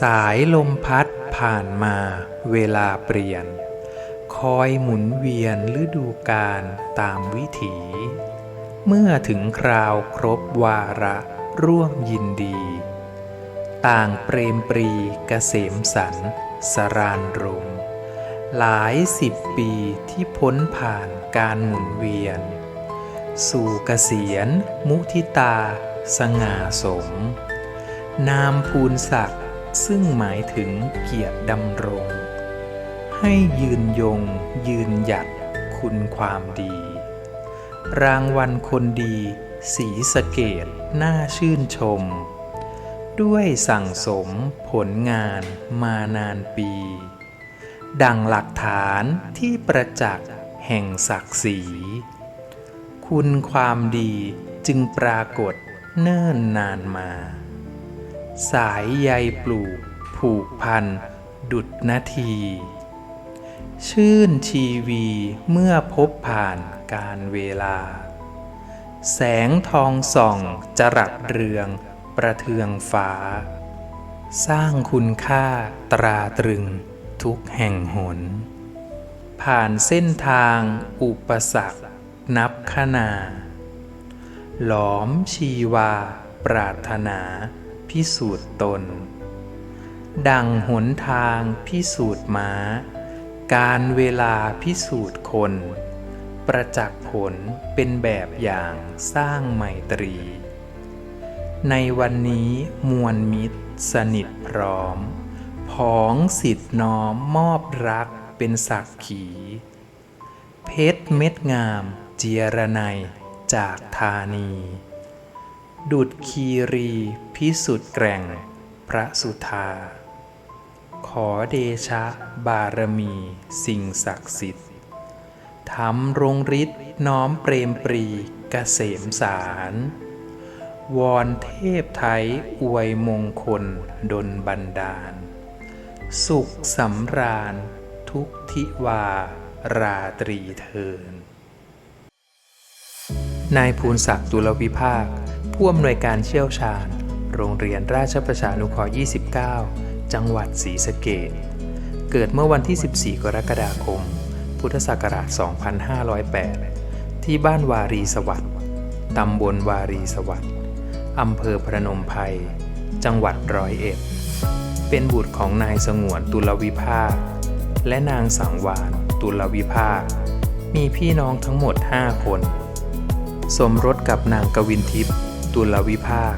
สายลมพัดผ่านมาเวลาเปลี่ยน คอยหมุนเวียนฤดูกาลตามวิถี เมื่อถึงคราวครบวาระร่วมยินดี ต่างเปรมปรีเกษมสันสรานรมหลายสิบปีที่พ้นผ่านการหมุนเวียน สู่เกษียณมุทิตา สง่าสม นามภูนศักดิ์ ซึ่งหมายถึงเกียรติดำรง ให้ยืนยง ยืนหยัดคุณความดี รางวัลคนดีสีสะเกตน่าชื่นชม ด้วยสั่งสมผลงานมานานปี ดังหลักฐานที่ประจักษ์แห่งศักดิ์ศรี คุณความดีจึงปรากฏเนิ่นนานมา สายใยปลูก ผูกพัน ดุดนาที ชื่นชีวีเมื่อพบผ่านการเวลา แสงทองส่องจรัสเรือง ประเทืองฟ้า สร้างคุณค่าตราตรึงทุกแห่งหน ผ่านเส้นทางอุปสรรคนับขนา หลอมชีวาปรารถนา พิสูจน์ตน ดังหนทางพิสูจน์ม้า การเวลาพิสูจน์คน ประจักษ์ผลเป็นแบบอย่างสร้างไมตรี ในวันนี้มวลมิตรสนิทพร้อม ผองสิทธิน้อมมอบรักเป็นศักขี เพชรเม็ดงามเจียรนัยจากธานี ดุดคีรีพิสุทธิ์แกร่ง พระสุธา ขอเดชะบารมีสิ่งศักดิ์สิทธิ์ทำรงฤทธิ์น้อมเปรมปรีกเกษมสาร วอนเทพไทยอวยมงคลดลบันดาล สุขสำราญทุกทิวาราตรีเทินนายภูนศักดิ์ตุลวิภาค ผู้อำนวยการเชี่ยวชาญ โรงเรียนราชประชานุเคราะห์ 29 จังหวัดศรีสะเกษเกิดเมื่อวันที่ 14 กรกฎาคม พุทธศักราช 2508 ที่บ้านวารีสวัสดิ์ตำบลวารีสวัสดิ์อำเภอพระนมไพรจังหวัดร้อยเอ็ด เป็นบุตรของนายสงวนตุลวิภาค และนางสังวานตุลวิภาค มีพี่น้องทั้งหมด 5 คน สมรสกับนางกวินทิพย์ ตุลวิภาค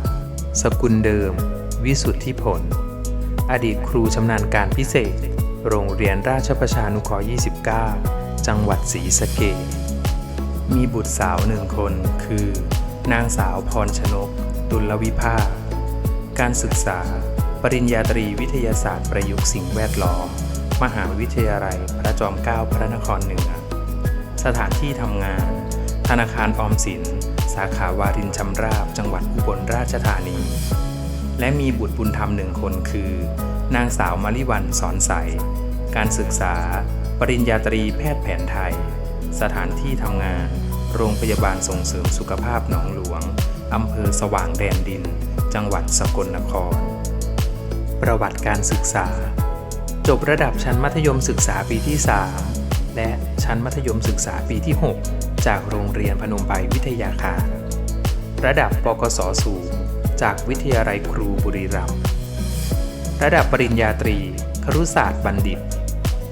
สกุลเดิม วิสุทธิผล อดีตครูชำนาญการพิเศษ โรงเรียนราชประชานุเคราะห์29 จังหวัดศรีสะเกษมีบุตรสาวหนึ่งคนคือ นางสาวพรชนก ตุลวิภาค การศึกษา ปริญญาตรีวิทยาศาสตร์ประยุกต์สิ่งแวดล้อม มหาวิทยาลัยพระจอมเกล้าพระนครเหนือ สถานที่ทำงาน ธนาคารออมสิน สาขาวารินชำราบ จังหวัดอุบลราชธานี และมีบุตรบุญธรรมหนึ่งคนคือ นางสาวมาริวันสอนใส การศึกษา ปริญญาตรีแพทย์แผนไทย สถานที่ทำงาน โรงพยาบาลส่งเสริมสุขภาพหนองหลวงอำเภอสว่างแดนดิน จังหวัดสกลนคร ประวัติการศึกษา จบระดับชั้นมัธยมศึกษาปีที่ 3 และชั้นมัธยมศึกษาปีที่ 6 จากโรงเรียนพนมไพรวิทยาคาร ระดับปกศสูง จากวิทยาลัยครูบุรีรัมย์ ระดับปริญญาตรี ครุศาสตร์บัณฑิต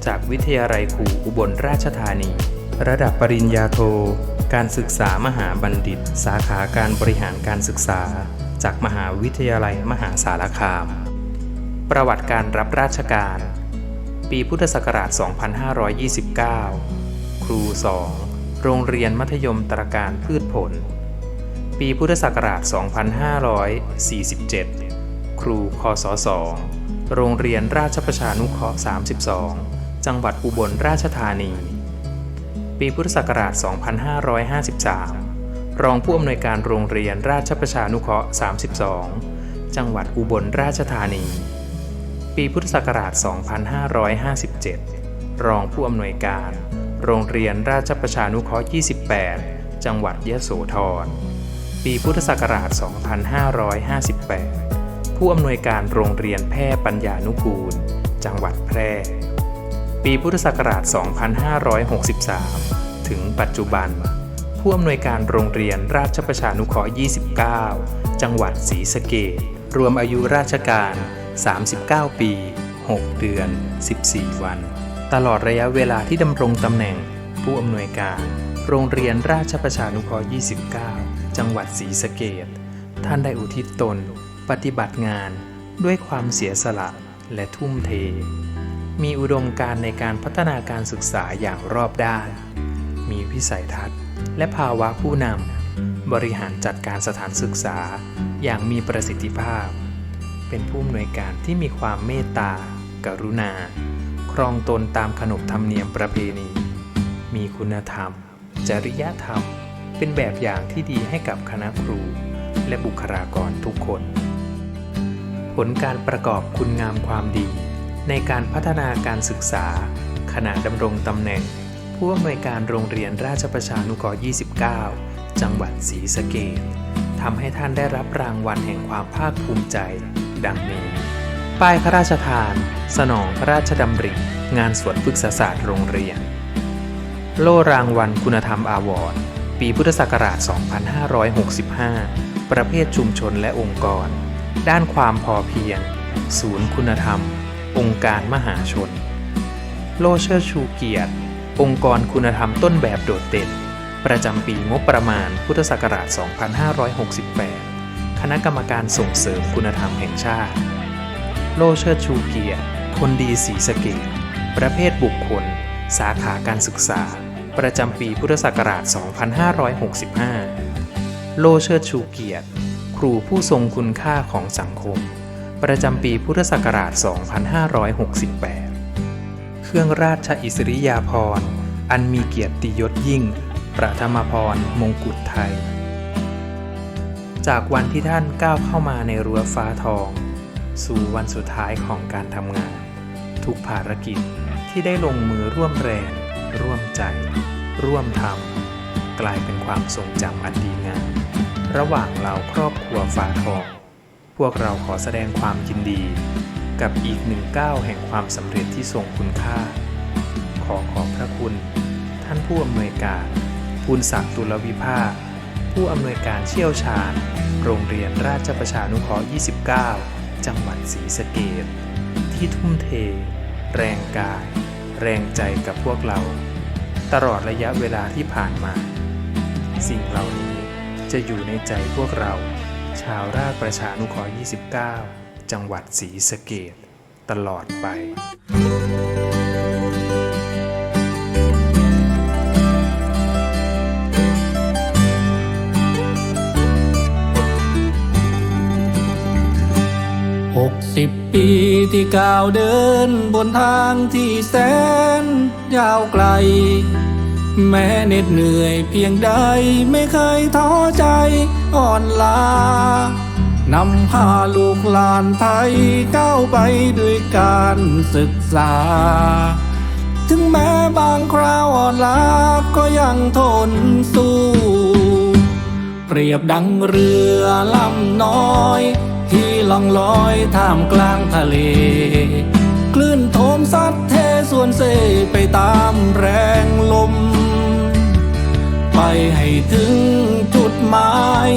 จากวิทยาลัยครูอุบลราชธานี ระดับปริญญาโท การศึกษามหาบัณฑิต สาขาการบริหารการศึกษา จากมหาวิทยาลัยมหาสารคาม ประวัติการรับราชการ ปีพุทธศักราช 2529 ครู 2 โรงเรียนมัธยมตรการพืชผล ปีพุทธศักราช 2547 ครูคศ2โรงเรียนราชประชานุเคราะห์ 32 จังหวัดอุบลราชธานี ปีพุทธศักราช 2553 รองผู้อำนวยการโรงเรียนราชประชานุเคราะห์ 32 จังหวัดอุบลราชธานี ปีพุทธศักราช 2557 รองผู้อำนวยการ โรงเรียนราชประชานุเคราะห์ 28 จังหวัดยะโสธร ปีพุทธศักราช 2558ผผู้อำนวยการโรงเรียนแพร่ปัญญานุกูล จังหวัดแพร่ ปีพุทธศักราช 2563 ถึงปัจจุบัน ผู้อำนวยการโรงเรียนราชประชานุเคราะห์ 29 จังหวัดศรีสะเกษรวมอายุราชการ 39 ปี 6 เดือน 14 วัน ตลอดระยะเวลาที่ดำรงตำแหน่ง ผู้อำนวยการ โรงเรียนราชประชานุเคราะห์ 29 จังหวัดศรีสะเกษท่านได้อุทิศตน ปฏิบัติงาน ด้วยความเสียสละและทุ่มเท มีอุดมการณ์ในการพัฒนาการศึกษาอย่างรอบด้าน มีวิสัยทัศน์ และภาวะผู้นำ บริหารจัดการสถานศึกษา อย่างมีประสิทธิภาพ เป็นผู้อำนวยการที่มีความเมตตา กรุณา รองตนตามขนบธรรมเนียมประเพณี มีคุณธรรม จริยธรรม เป็นแบบอย่างที่ดีให้กับคณะครู และบุคลากรทุกคน ผลการประกอบคุณงามความดี ในการพัฒนาการศึกษา ขณะดำรงตำแหน่ง ผู้อำนวยการโรงเรียนราชประชานุเคร29 จังหวัดศรีสะเกษทำให้ท่านได้รับรางวัลแห่งความภาคภูมิใจ ดังนี้ ป้ายพระราชทาน สนองพระราชดำริ งานสวนพฤกษศาสตร์โรงเรียน โล่รางวัลคุณธรรมอาวอร์ดปีพุทธศักราช 2565 ประเภทชุมชนและองค์กร ด้านความพอเพียง ศูนย์คุณธรรม องค์การมหาชน โล่เชิดชูเกียรติ องค์กรคุณธรรมต้นแบบโดดเด่น ประจำปีงบประมาณพุทธศักราช 2568 คณะกรรมการส่งเสริมคุณธรรมแห่งชาติ โล่เชิดชูเกียรติคนดีสีสะเกตประเภทบุคคล สาขาการศึกษา ประจำปีพุทธศักราช 2565 โล่เชิดชูเกียรติ ครูผู้ทรงคุณค่าของสังคม ประจำปีพุทธศักราช 2568 เครื่องราชอิสริยาภรณ์อันมีเกียรติยศยิ่ง ประธรรมพรมงกุฎไทย จากวันที่ท่านก้าวเข้ามาในรั้วฟ้าทอง สู่วันสุดท้ายของการทำงาน ทุกภารกิจที่ได้ลงมือร่วมแรง ร่วมใจ ร่วมทำกลายเป็นความทรงจำอันดีงามระหว่างเราครอบครัวฟ้าทอง พวกเราขอแสดงความยินดี กับอีกหนึ่งก้าวแห่งความสำเร็จที่ทรงคุณค่า ขอขอบพระคุณ ท่านผู้อำนวยการภูลศักดิ์ตุลวิภาคผู้อำนวยการเชี่ยวชาญ โรงเรียนราชประชานุเคราะห์ 29 จังหวัดศรีสะเกดที่ทุ่มเท แรงกาย แรงใจกับพวกเรา ตลอดระยะเวลาที่ผ่านมา สิ่งเหล่านี้จะอยู่ในใจพวกเรา ชาวราชประชานุเคราะห์29 จังหวัดศรีสะเกดตลอดไป ที่ก้าวเดินบนทางที่แสนยาวไกล แม้เหน็ดเหนื่อยเพียงใดไม่เคยท้อใจอ่อนลานำพาลูกหลานไทยก้าวไปด้วยการศึกษา ถึงแม้บางคราวอ่อนล้าก็ยังทนสู้ เปรียบดังเรือลำน้อย ที่ล่องลอยท่ามกลางทะเล คลื่นโถมซัดเทส่วนเซไปตามแรงลม ไปให้ถึงจุดหมาย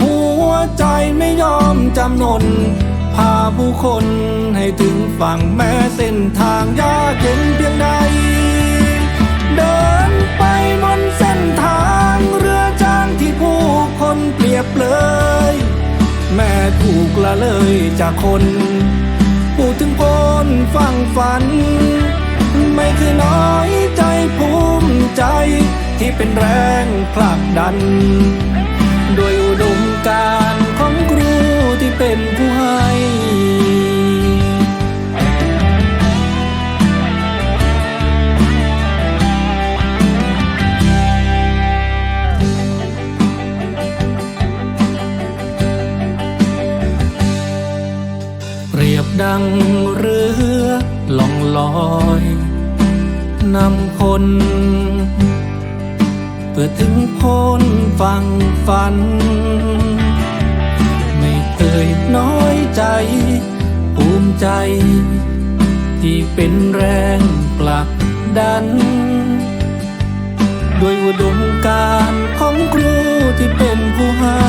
หัวใจไม่ยอมจำนน พาผู้คนให้ถึงฝั่งแม้เส้นทางยากเย็นเพียงใด แม่ถูกละเลยจากคนพูดถึงคนฟังฝัน ไม่คือน้อยใจภูมิใจที่เป็นแรงผลักดัน โดยอุดมการของครูที่เป็นผู้ให้ เพื่อถึงพ้นฟังฝัน ไม่เคยน้อยใจ ภูมิใจ ที่เป็นแรงปลักดัน ด้วยอุดมการของครูที่เป็นผู้ให้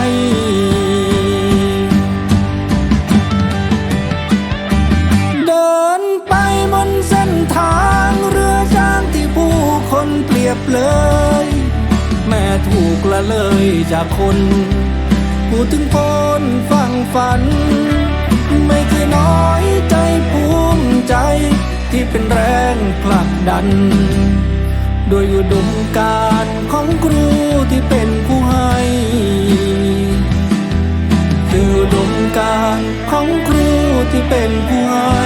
ละเลยจากคนพูดถึงคนฟังฝัน ไม่เคยน้อยใจภูมิใจที่เป็นแรงผลักดัน โดยอุดมการของครูที่เป็นผู้ให้คืออุดมการของครูที่เป็นผู้ให้